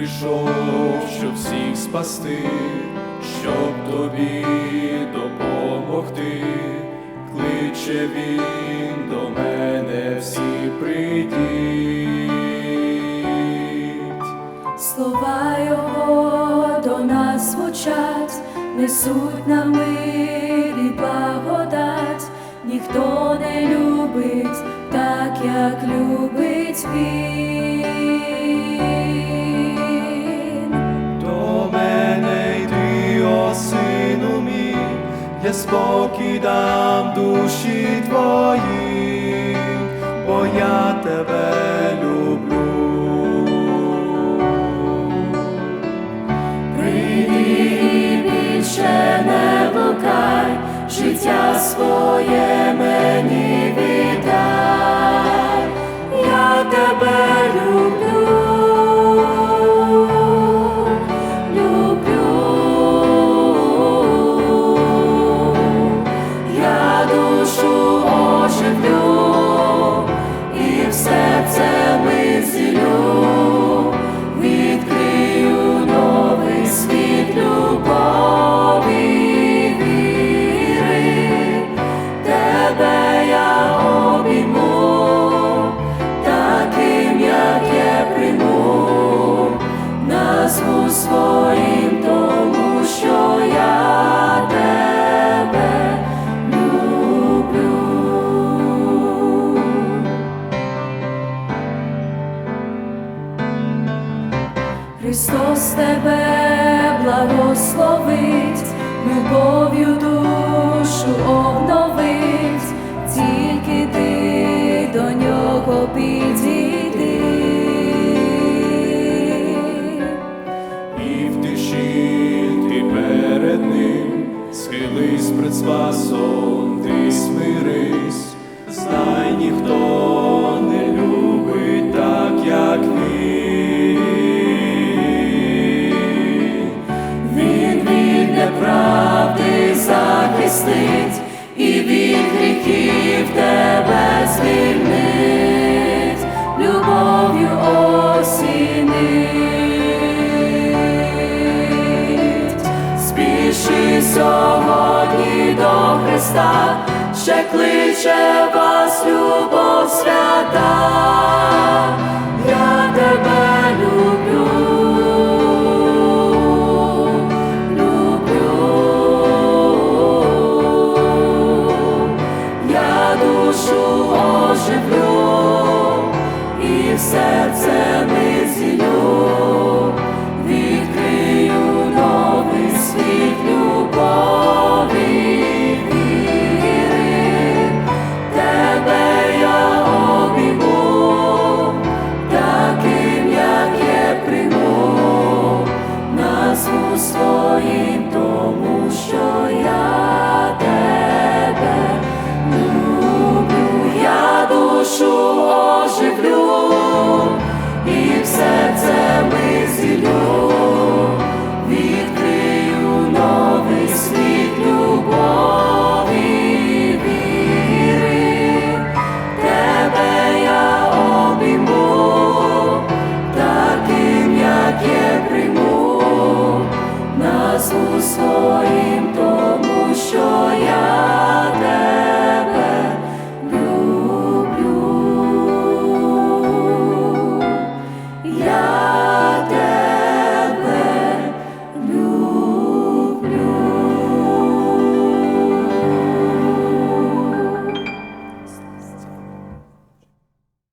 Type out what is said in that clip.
прийшов, щоб всіх спасти, щоб тобі допомогти, кличе він до мене всі прийдіть. Слова Його до нас звучать, несуть нам мир і благодать, ніхто не любить так, як любить він. Я спокій дам душі твої, бо я тебе люблю. Прийди більше не блукай, життя своє мені віддай, я тебе душу Христос тебе благословить, любов'ю душу обновить, сьогодні до Христа, ще кличе вас, любов свята, я тебе люблю, люблю, я душу оживлю.